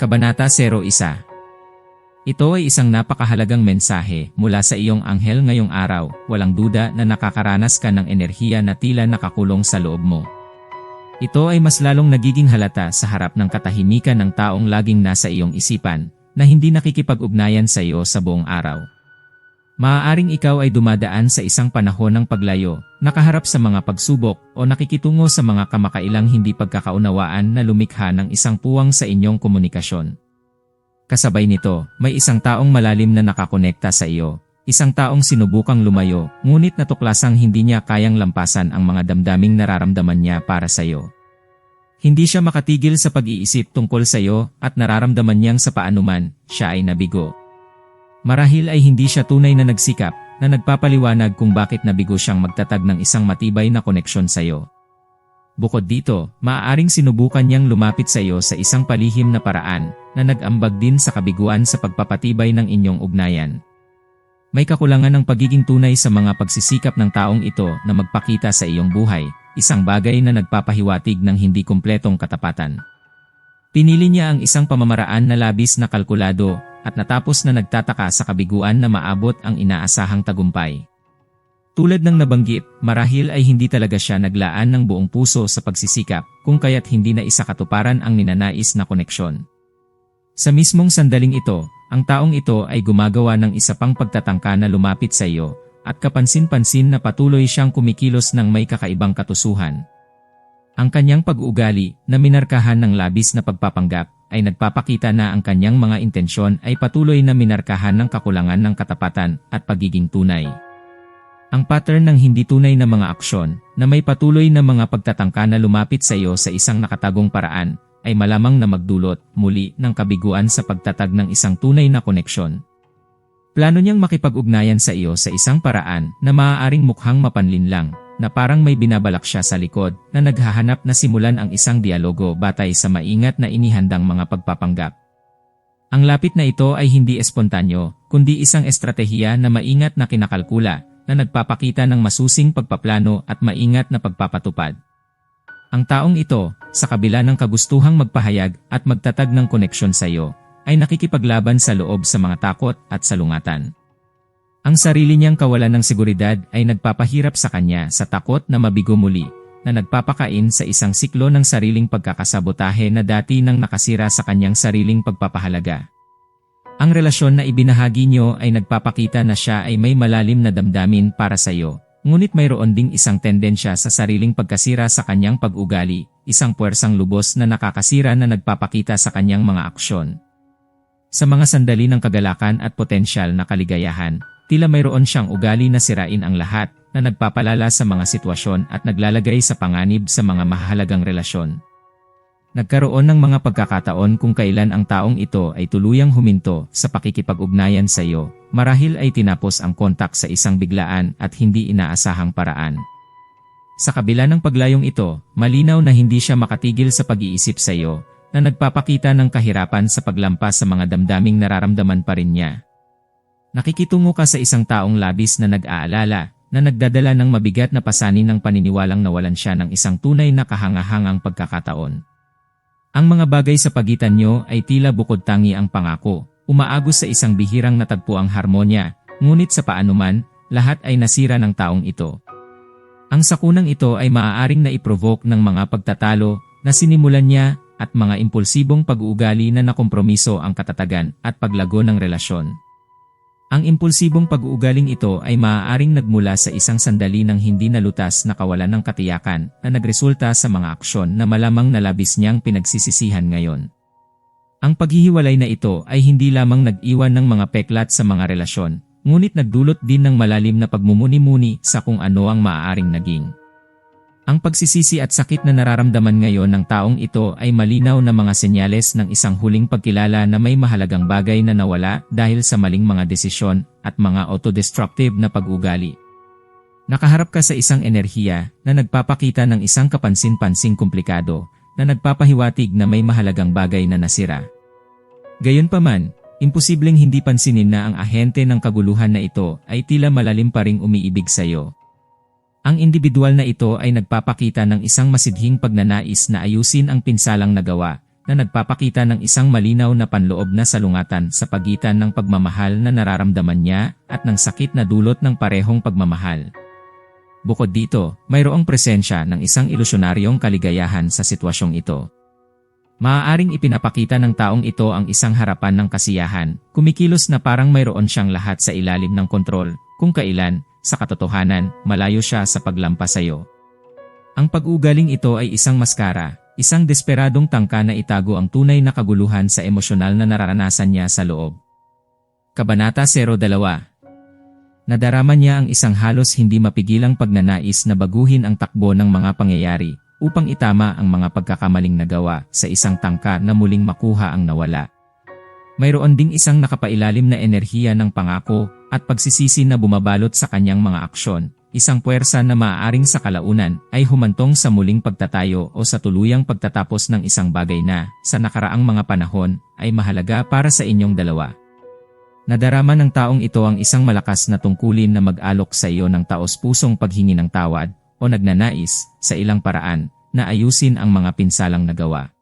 Kabanata 01 Ito ay isang napakahalagang mensahe mula sa iyong anghel ngayong araw, walang duda na nakakaranas ka ng enerhiya na tila nakakulong sa loob mo. Ito ay mas lalong nagiging halata sa harap ng katahimikan ng taong laging nasa iyong isipan, na hindi nakikipag-ugnayan sa iyo sa buong araw. Maaaring ikaw ay dumadaan sa isang panahon ng paglayo, nakaharap sa mga pagsubok o nakikitungo sa mga kamakailang hindi pagkakaunawaan na lumikha ng isang puwang sa inyong komunikasyon. Kasabay nito, may isang taong malalim na nakakonekta sa iyo, isang taong sinubukang lumayo, ngunit natuklasang hindi niya kayang lampasan ang mga damdaming nararamdaman niya para sa iyo. Hindi siya makatigil sa pag-iisip tungkol sa iyo at nararamdaman niyang sa paanuman, siya ay nabigo. Marahil ay hindi siya tunay na nagsikap, na nagpapaliwanag kung bakit nabigo siyang magtatag ng isang matibay na koneksyon sa iyo. Bukod dito, maaaring sinubukan niyang lumapit sa iyo sa isang palihim na paraan, na nag-ambag din sa kabiguan sa pagpapatibay ng inyong ugnayan. May kakulangan ng pagiging tunay sa mga pagsisikap ng taong ito na magpakita sa iyong buhay, isang bagay na nagpapahiwatig ng hindi kumpletong katapatan. Pinili niya ang isang pamamaraan na labis na kalkulado at natapos na nagtataka sa kabiguan na maabot ang inaasahang tagumpay. Tulad ng nabanggit, marahil ay hindi talaga siya naglaan ng buong puso sa pagsisikap kung kaya't hindi na isa katuparan ang ninanais na koneksyon. Sa mismong sandaling ito, ang taong ito ay gumagawa ng isa pang pagtatangka na lumapit sa iyo at kapansin-pansin na patuloy siyang kumikilos ng may kakaibang katusuhan. Ang kanyang pag-uugali na minarkahan ng labis na pagpapanggap ay nagpapakita na ang kanyang mga intensyon ay patuloy na minarkahan ng kakulangan ng katapatan at pagiging tunay. Ang pattern ng hindi tunay na mga aksyon na may patuloy na mga pagtatangka na lumapit sa iyo sa isang nakatagong paraan ay malamang na magdulot muli ng kabiguan sa pagtatag ng isang tunay na koneksyon. Plano niyang makipag-ugnayan sa iyo sa isang paraan na maaaring mukhang mapanlinlang na parang may binabalak siya sa likod na naghahanap na simulan ang isang dialogo batay sa maingat na inihandang mga pagpapanggap. Ang lapit na ito ay hindi espontanyo, kundi isang estratehiya na maingat na kinakalkula na nagpapakita ng masusing pagpaplano at maingat na pagpapatupad. Ang taong ito, sa kabila ng kagustuhang magpahayag at magtatag ng koneksyon sa iyo, ay nakikipaglaban sa loob sa mga takot at salungatan. Ang sarili niyang kawalan ng seguridad ay nagpapahirap sa kanya sa takot na mabigo muli, na nagpapakain sa isang siklo ng sariling pagkakasabotahe na dati nang nakasira sa kanyang sariling pagpapahalaga. Ang relasyon na ibinahagi niyo ay nagpapakita na siya ay may malalim na damdamin para sa iyo, ngunit mayroon ding isang tendensya sa sariling pagkasira sa kanyang pag-ugali, isang puwersang lubos na nakakasira na nagpapakita sa kanyang mga aksyon. Sa mga sandali ng kagalakan at potensyal na kaligayahan, Tila mayroon siyang ugali na sirain ang lahat na nagpapalala sa mga sitwasyon at naglalagay sa panganib sa mga mahalagang relasyon. Nagkaroon ng mga pagkakataon kung kailan ang taong ito ay tuluyang huminto sa pakikipag-ugnayan sa iyo, marahil ay tinapos ang kontak sa isang biglaan at hindi inaasahang paraan. Sa kabila ng paglayong ito, malinaw na hindi siya makatigil sa pag-iisip sa iyo, na nagpapakita ng kahirapan sa paglampas sa mga damdaming nararamdaman pa rin niya. Nakikitungo ka sa isang taong labis na nag-aalala, na nagdadala ng mabigat na pasanin ng paniniwalang nawalan siya ng isang tunay na kahangahangang pagkakataon. Ang mga bagay sa pagitan nyo ay tila bukod tangi ang pangako, umaagos sa isang bihirang natagpo ang harmonya, ngunit sa paanuman, lahat ay nasira ng taong ito. Ang sakunang ito ay maaaring na iprovoke ng mga pagtatalo na sinimulan niya at mga impulsibong pag-uugali na nakompromiso ang katatagan at paglago ng relasyon. Ang impulsibong pag-uugaling ito ay maaaring nagmula sa isang sandali ng hindi nalutas na kawalan ng katiyakan na nagresulta sa mga aksyon na malamang nalabis niyang pinagsisisihan ngayon. Ang paghihiwalay na ito ay hindi lamang nag-iwan ng mga peklat sa mga relasyon, ngunit nagdulot din ng malalim na pagmumuni-muni sa kung ano ang maaaring naging. Ang pagsisisi at sakit na nararamdaman ngayon ng taong ito ay malinaw na mga senyales ng isang huling pagkilala na may mahalagang bagay na nawala dahil sa maling mga desisyon at mga autodestructive na pag-ugali. Nakaharap ka sa isang enerhiya na nagpapakita ng isang kapansin-pansing komplikado na nagpapahiwatig na may mahalagang bagay na nasira. Gayunpaman, imposibleng hindi pansinin na ang ahente ng kaguluhan na ito ay tila malalim pa ring umiibig sa iyo ang individual na ito ay nagpapakita ng isang masidhing pagnanais na ayusin ang pinsalang nagawa, na nagpapakita ng isang malinaw na panloob na salungatan sa pagitan ng pagmamahal na nararamdaman niya at ng sakit na dulot ng parehong pagmamahal. Bukod dito, mayroong presensya ng isang ilusyonaryong kaligayahan sa sitwasyong ito. Maaaring ipinapakita ng taong ito ang isang harapan ng kasiyahan, kumikilos na parang mayroon siyang lahat sa ilalim ng kontrol, kung kailan, sa katotohanan, malayo siya sa paglampas sa iyo. Ang pag-ugaling ito ay isang maskara, isang desperadong tangka na itago ang tunay na kaguluhan sa emosyonal na nararanasan niya sa loob. Kabanata 02 Nadarama niya ang isang halos hindi mapigilang pagnanais na baguhin ang takbo ng mga pangyayari upang itama ang mga pagkakamaling nagawa sa isang tangka na muling makuha ang nawala. Mayroon ding isang nakapailalim na enerhiya ng pangako at pagsisisi na bumabalot sa kanyang mga aksyon isang puwersa na maaaring sa kalaunan ay humantong sa muling pagtatayo o sa tuluyang pagtatapos ng isang bagay na, sa nakaraang mga panahon, ay mahalaga para sa inyong dalawa. Nadarama ng taong ito ang isang malakas na tungkulin na mag-alok sa iyo ng taos-pusong paghingi ng tawad o nagnanais, sa ilang paraan, na ayusin ang mga pinsalang nagawa.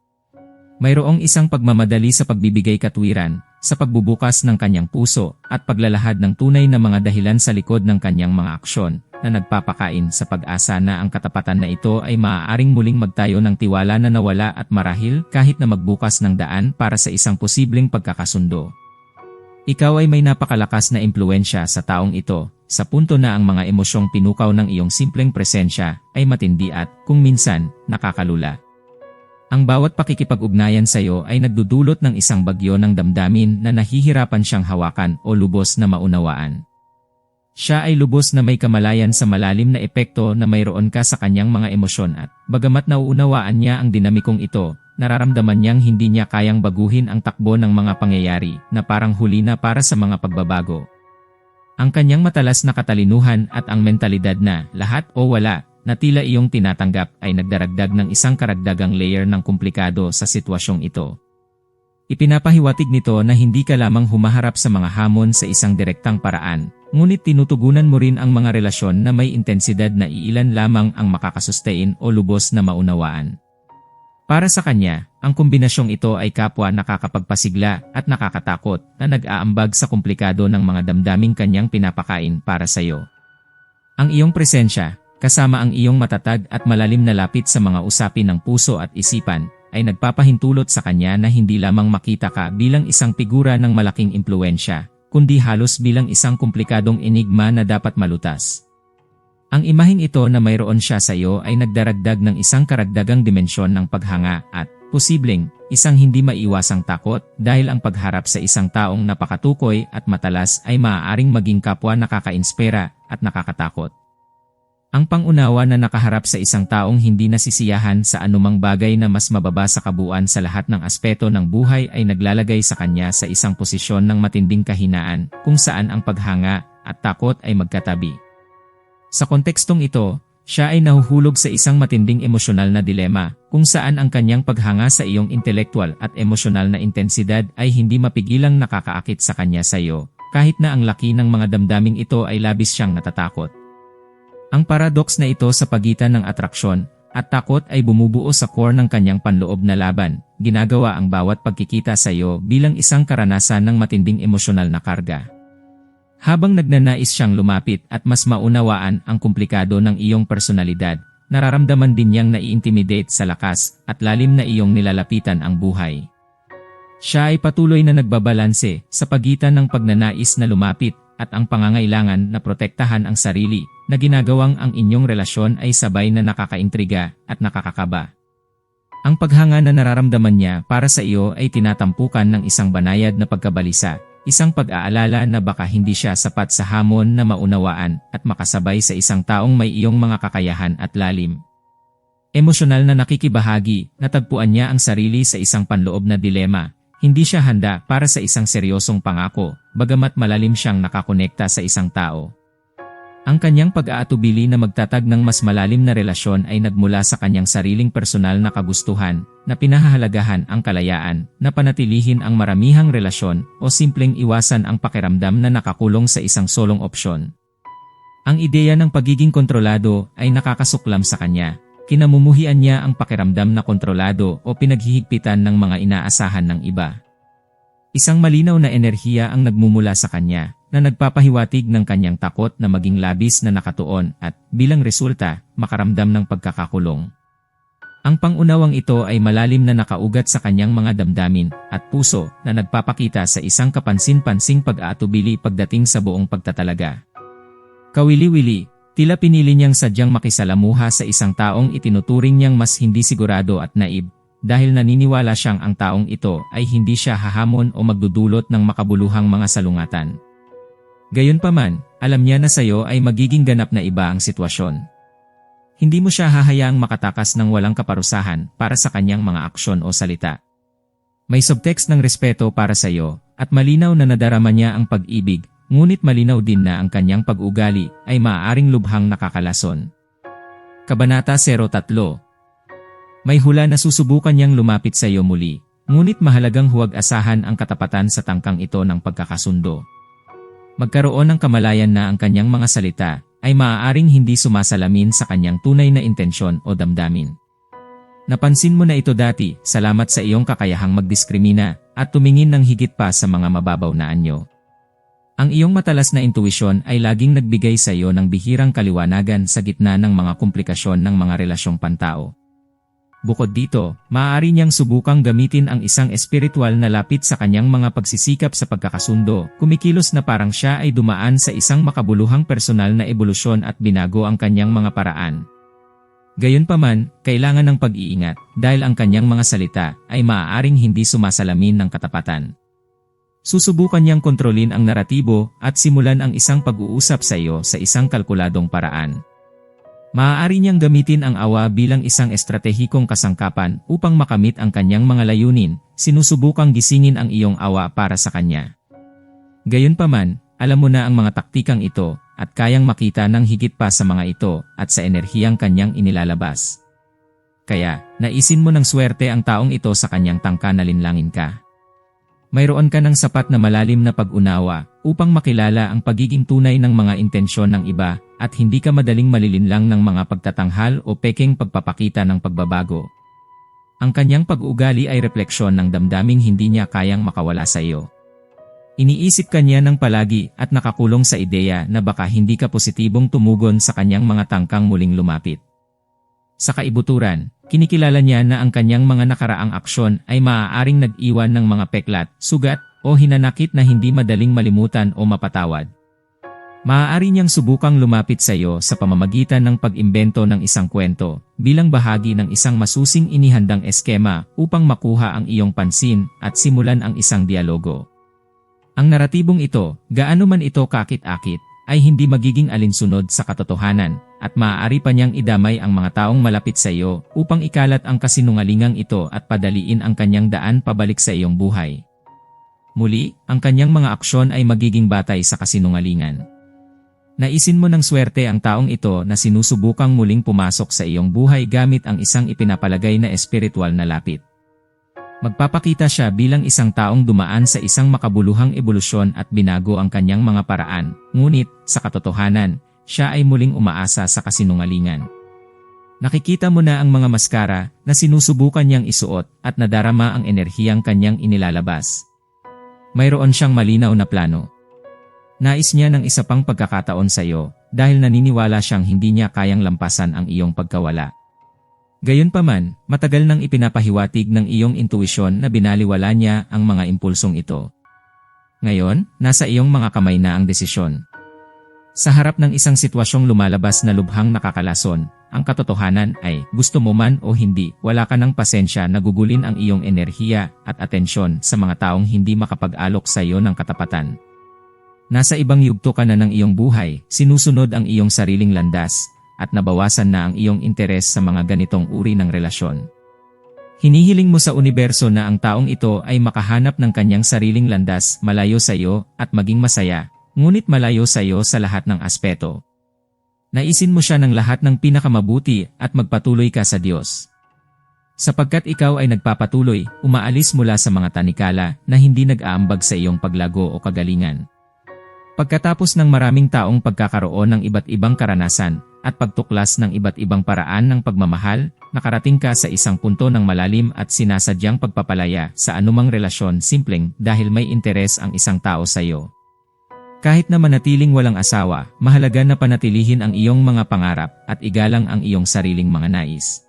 Mayroong isang pagmamadali sa pagbibigay katwiran, sa pagbubukas ng kanyang puso at paglalahad ng tunay na mga dahilan sa likod ng kanyang mga aksyon na nagpapakain sa pag-asa na ang katapatan na ito ay maaaring muling magtayo ng tiwala na nawala at marahil kahit na magbukas ng daan para sa isang posibleng pagkakasundo. Ikaw ay may napakalakas na impluensya sa taong ito, sa punto na ang mga emosyong pinukaw ng iyong simpleng presensya ay matindi at, kung minsan, nakakalula. Ang bawat pakikipag-ugnayan sa iyo ay nagdudulot ng isang bagyo ng damdamin na nahihirapan siyang hawakan o lubos na maunawaan. Siya ay lubos na may kamalayan sa malalim na epekto na mayroon ka sa kanyang mga emosyon at, bagamat nauunawaan niya ang dinamikong ito, nararamdaman niyang hindi niya kayang baguhin ang takbo ng mga pangyayari na parang huli na para sa mga pagbabago. Ang kanyang matalas na katalinuhan at ang mentalidad na lahat o wala na tila iyong tinatanggap ay nagdaragdag ng isang karagdagang layer ng komplikado sa sitwasyong ito. Ipinapahiwatig nito na hindi ka lamang humaharap sa mga hamon sa isang direktang paraan, ngunit tinutugunan mo rin ang mga relasyon na may intensidad na iilan lamang ang makakasustain o lubos na maunawaan. Para sa kanya, ang kombinasyong ito ay kapwa nakakapagpasigla at nakakatakot na nag-aambag sa komplikado ng mga damdaming kanyang pinapakain para sa iyo. Ang iyong presensya, kasama ang iyong matatag at malalim na lapit sa mga usapin ng puso at isipan, ay nagpapahintulot sa kanya na hindi lamang makita ka bilang isang figura ng malaking impluensya, kundi halos bilang isang komplikadong enigma na dapat malutas. Ang imaheng ito na mayroon siya sa iyo ay nagdaragdag ng isang karagdagang dimensyon ng paghanga at, posibleng, isang hindi maiwasang takot dahil ang pagharap sa isang taong napakatukoy at matalas ay maaaring maging kapwa nakaka-inspira at nakakatakot. Ang pangunawa na nakaharap sa isang taong hindi nasisiyahan sa anumang bagay na mas mababa sa kabuuan sa lahat ng aspeto ng buhay ay naglalagay sa kanya sa isang posisyon ng matinding kahinaan kung saan ang paghanga at takot ay magkatabi. Sa kontekstong ito, siya ay nahuhulog sa isang matinding emosyonal na dilema kung saan ang kanyang paghanga sa iyong intelektual at emosyonal na intensidad ay hindi mapigilang nakakaakit sa kanya sa iyo kahit na ang laki ng mga damdaming ito ay labis siyang natatakot. Ang paradox na ito sa pagitan ng atraksyon at takot ay bumubuo sa core ng kanyang panloob na laban, ginagawa ang bawat pagkikita sa iyo bilang isang karanasan ng matinding emosyonal na karga. Habang nagnanais siyang lumapit at mas maunawaan ang komplikado ng iyong personalidad, nararamdaman din niyang nai-intimidate sa lakas at lalim na iyong nilalapitan ang buhay. Siya ay patuloy na nagbabalanse sa pagitan ng pagnanais na lumapit at ang pangangailangan na protektahan ang sarili na ginagawang ang inyong relasyon ay sabay na nakakaintriga at nakakakaba. Ang paghanga na nararamdaman niya para sa iyo ay tinatampukan ng isang banayad na pagkabalisa, isang pag-aalala na baka hindi siya sapat sa hamon na maunawaan at makasabay sa isang taong may iyong mga kakayahan at lalim. Emosyonal na nakikibahagi, natagpuan niya ang sarili sa isang panloob na dilema hindi siya handa para sa isang seryosong pangako, bagamat malalim siyang nakakonekta sa isang tao. Ang kanyang pag-aatubili na magtatag ng mas malalim na relasyon ay nagmula sa kanyang sariling personal na kagustuhan, na pinahahalagahan ang kalayaan, na panatilihin ang maramihang relasyon, o simpleng iwasan ang pakiramdam na nakakulong sa isang solong opsyon. Ang ideya ng pagiging kontrolado ay nakakasuklam sa kanya, kinamumuhian niya ang pakiramdam na kontrolado o pinaghihigpitan ng mga inaasahan ng iba. Isang malinaw na enerhiya ang nagmumula sa kanya na nagpapahiwatig ng kanyang takot na maging labis na nakatuon at bilang resulta, makaramdam ng pagkakakulong. Ang pangunawang ito ay malalim na nakaugat sa kanyang mga damdamin at puso na nagpapakita sa isang kapansin-pansing pag-aatubili pagdating sa buong pagtatalaga. Kawili-wili, tila pinili niyang sadyang makisalamuha sa isang taong itinuturing niyang mas hindi sigurado at naib, dahil naniniwala siyang ang taong ito ay hindi siya hahamon o magdudulot ng makabuluhang mga salungatan. Gayunpaman, alam niya na sayo ay magiging ganap na iba ang sitwasyon. Hindi mo siya hahayaang makatakas ng walang kaparusahan para sa kanyang mga aksyon o salita. May subtext ng respeto para sa iyo at malinaw na nadarama niya ang pag-ibig, ngunit malinaw din na ang kanyang pag-ugali ay maaaring lubhang nakakalason. Kabanata 03 May hula na susubukan niyang lumapit sa iyo muli, ngunit mahalagang huwag asahan ang katapatan sa tangkang ito ng pagkakasundo. Magkaroon ng kamalayan na ang kanyang mga salita ay maaaring hindi sumasalamin sa kanyang tunay na intensyon o damdamin. Napansin mo na ito dati, salamat sa iyong kakayahang magdiskrimina at tumingin ng higit pa sa mga mababaw na anyo. Ang iyong matalas na intuwisyon ay laging nagbigay sa iyo ng bihirang kaliwanagan sa gitna ng mga komplikasyon ng mga relasyong pantao. Bukod dito, maaari niyang subukang gamitin ang isang espiritual na lapit sa kanyang mga pagsisikap sa pagkakasundo, kumikilos na parang siya ay dumaan sa isang makabuluhang personal na ebolusyon at binago ang kanyang mga paraan. Gayunpaman, kailangan ng pag-iingat dahil ang kanyang mga salita ay maaaring hindi sumasalamin ng katapatan. Susubukan niyang kontrolin ang naratibo at simulan ang isang pag-uusap sa iyo sa isang kalkuladong paraan. Maaari niyang gamitin ang awa bilang isang estratehikong kasangkapan upang makamit ang kanyang mga layunin, sinusubukang gisingin ang iyong awa para sa kanya. Gayunpaman, alam mo na ang mga taktikang ito at kayang makita ng higit pa sa mga ito at sa enerhiyang kanyang inilalabas. Kaya, naisin mo ng swerte ang taong ito sa kanyang tangka na linlangin ka. Mayroon ka ng sapat na malalim na pag-unawa upang makilala ang pagiging tunay ng mga intensyon ng iba at hindi ka madaling malilinlang ng mga pagtatanghal o peking pagpapakita ng pagbabago. Ang kanyang pag-ugali ay refleksyon ng damdaming hindi niya kayang makawala sa iyo. Iniisip kanya ng palagi at nakakulong sa ideya na baka hindi ka positibong tumugon sa kanyang mga tangkang muling lumapit. Sa kaibuturan, kinikilala niya na ang kanyang mga nakaraang aksyon ay maaaring nag-iwan ng mga peklat, sugat, o hinanakit na hindi madaling malimutan o mapatawad. Maaari niyang subukang lumapit sa iyo sa pamamagitan ng pag-imbento ng isang kwento bilang bahagi ng isang masusing inihandang eskema upang makuha ang iyong pansin at simulan ang isang dialogo. Ang naratibong ito, gaano man ito kakit-akit, ay hindi magiging alinsunod sa katotohanan at maaari pa niyang idamay ang mga taong malapit sa iyo upang ikalat ang kasinungalingang ito at padaliin ang kanyang daan pabalik sa iyong buhay. Muli, ang kanyang mga aksyon ay magiging batay sa kasinungalingan. Naisin mo ng swerte ang taong ito na sinusubukang muling pumasok sa iyong buhay gamit ang isang ipinapalagay na espiritual na lapit. Magpapakita siya bilang isang taong dumaan sa isang makabuluhang ebolusyon at binago ang kanyang mga paraan, ngunit, sa katotohanan, siya ay muling umaasa sa kasinungalingan. Nakikita mo na ang mga maskara na sinusubukan niyang isuot at nadarama ang enerhiyang kanyang inilalabas. Mayroon siyang malinaw na plano. Nais niya ng isa pang pagkakataon sa iyo dahil naniniwala siyang hindi niya kayang lampasan ang iyong pagkawala. Gayunpaman, matagal nang ipinapahiwatig ng iyong intuisyon na binaliwala niya ang mga impulsong ito. Ngayon, nasa iyong mga kamay na ang desisyon. Sa harap ng isang sitwasyong lumalabas na lubhang nakakalason, ang katotohanan ay, gusto mo man o hindi, wala ka ng pasensya na gugulin ang iyong enerhiya at atensyon sa mga taong hindi makapag-alok sa iyo ng katapatan. Nasa ibang yugto ka na ng iyong buhay, sinusunod ang iyong sariling landas, at nabawasan na ang iyong interes sa mga ganitong uri ng relasyon. Hinihiling mo sa universo na ang taong ito ay makahanap ng kanyang sariling landas malayo sa iyo at maging masaya, ngunit malayo sa iyo sa lahat ng aspeto. Naisin mo siya ng lahat ng pinakamabuti at magpatuloy ka sa Diyos. Sapagkat ikaw ay nagpapatuloy, umaalis mula sa mga tanikala na hindi nag-aambag sa iyong paglago o kagalingan. Pagkatapos ng maraming taong pagkakaroon ng iba't ibang karanasan, at pagtuklas ng iba't ibang paraan ng pagmamahal, nakarating ka sa isang punto ng malalim at sinasadyang pagpapalaya sa anumang relasyon simpleng dahil may interes ang isang tao sa iyo. Kahit na manatiling walang asawa, mahalaga na panatilihin ang iyong mga pangarap at igalang ang iyong sariling mga nais.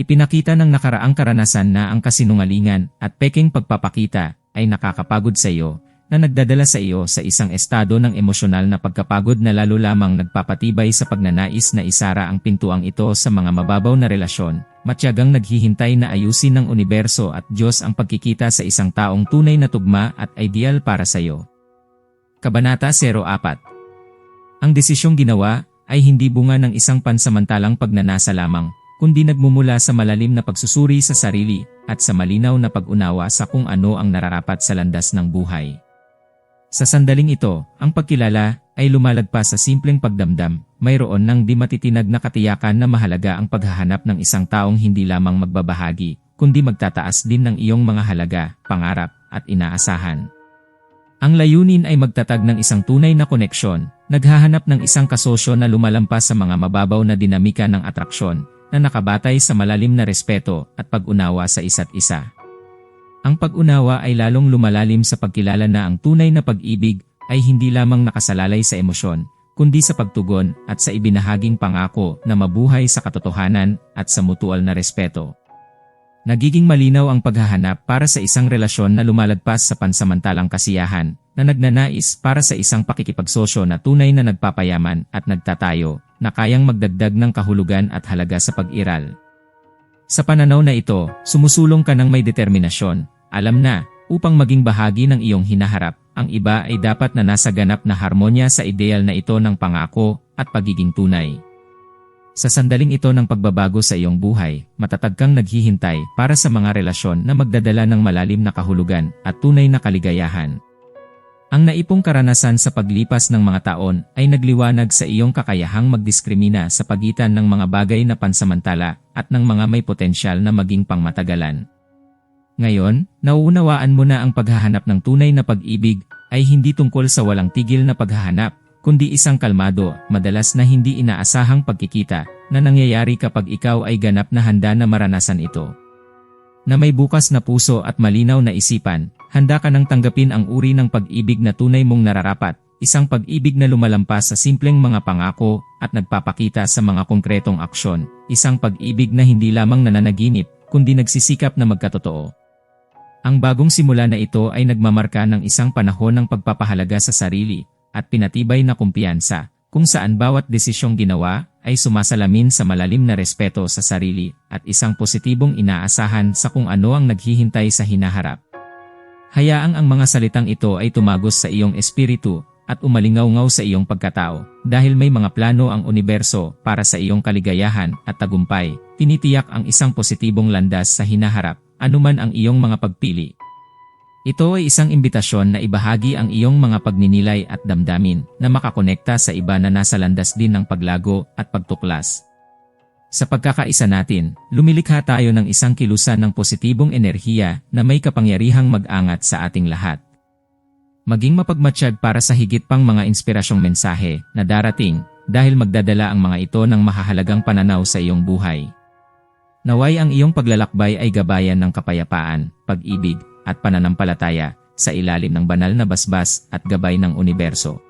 Ipinakita ng nakaraang karanasan na ang kasinungalingan at peking pagpapakita ay nakakapagod sa iyo, na nagdadala sa iyo sa isang estado ng emosyonal na pagkapagod na lalo lamang nagpapatibay sa pagnanais na isara ang pintuang ito sa mga mababaw na relasyon, matyagang naghihintay na ayusin ng universo at Diyos ang pagkikita sa isang taong tunay na tugma at ideal para sa iyo. Kabanata 04 Ang desisyong ginawa ay hindi bunga ng isang pansamantalang pagnanasa lamang, kundi nagmumula sa malalim na pagsusuri sa sarili at sa malinaw na pag-unawa sa kung ano ang nararapat sa landas ng buhay. Sa sandaling ito, ang pagkilala ay lumalagpas sa simpleng pagdamdam, mayroon ng di matitinag na katiyakan na mahalaga ang paghahanap ng isang taong hindi lamang magbabahagi, kundi magtataas din ng iyong mga halaga, pangarap, at inaasahan. Ang layunin ay magtatag ng isang tunay na koneksyon, naghahanap ng isang kasosyo na lumalampas sa mga mababaw na dinamika ng atraksyon, na nakabatay sa malalim na respeto at pag-unawa sa isa't isa. Ang pag-unawa ay lalong lumalalim sa pagkilala na ang tunay na pag-ibig ay hindi lamang nakasalalay sa emosyon, kundi sa pagtugon at sa ibinahaging pangako na mabuhay sa katotohanan at sa mutual na respeto. Nagiging malinaw ang paghahanap para sa isang relasyon na lumalagpas sa pansamantalang kasiyahan, na nagnanais para sa isang pakikipagsosyo na tunay na nagpapayaman at nagtatayo, na kayang magdagdag ng kahulugan at halaga sa pag-iral. Sa pananaw na ito, sumusulong ka ng may determinasyon, alam na, upang maging bahagi ng iyong hinaharap, ang iba ay dapat na nasa ganap na harmonya sa ideal na ito ng pangako at pagiging tunay. Sa sandaling ito ng pagbabago sa iyong buhay, matatag kang naghihintay para sa mga relasyon na magdadala ng malalim na kahulugan at tunay na kaligayahan. Ang naipong karanasan sa paglipas ng mga taon ay nagliwanag sa iyong kakayahang magdiskrimina sa pagitan ng mga bagay na pansamantala at ng mga may potensyal na maging pangmatagalan. Ngayon, nauunawaan mo na ang paghahanap ng tunay na pag-ibig ay hindi tungkol sa walang tigil na paghahanap, kundi isang kalmado, madalas na hindi inaasahang pagkikita na nangyayari kapag ikaw ay ganap na handa na maranasan ito. Na may bukas na puso at malinaw na isipan, handa ka nang tanggapin ang uri ng pag-ibig na tunay mong nararapat, isang pag-ibig na lumalampas sa simpleng mga pangako at nagpapakita sa mga konkretong aksyon, isang pag-ibig na hindi lamang nananaginip, kundi nagsisikap na magkatotoo. Ang bagong simula na ito ay nagmamarka ng isang panahon ng pagpapahalaga sa sarili at pinatibay na kumpiyansa, kung saan bawat desisyong ginawa ay sumasalamin sa malalim na respeto sa sarili at isang positibong inaasahan sa kung ano ang naghihintay sa hinaharap. Hayaang ang mga salitang ito ay tumagos sa iyong espiritu at umalingaw-ngaw sa iyong pagkatao dahil may mga plano ang universo para sa iyong kaligayahan at tagumpay, tinitiyak ang isang positibong landas sa hinaharap anuman ang iyong mga pagpili. Ito ay isang imbitasyon na ibahagi ang iyong mga pagninilay at damdamin na makakonekta sa iba na nasa landas din ng paglago at pagtuklas. Sa pagkakaisa natin, lumilikha tayo ng isang kilusan ng positibong enerhiya na may kapangyarihang mag-angat sa ating lahat. Maging mapagmatsyag para sa higit pang mga inspirasyong mensahe na darating dahil magdadala ang mga ito ng mahahalagang pananaw sa iyong buhay. Naway ang iyong paglalakbay ay gabayan ng kapayapaan, pag-ibig, at pananampalataya sa ilalim ng banal na basbas at gabay ng universo.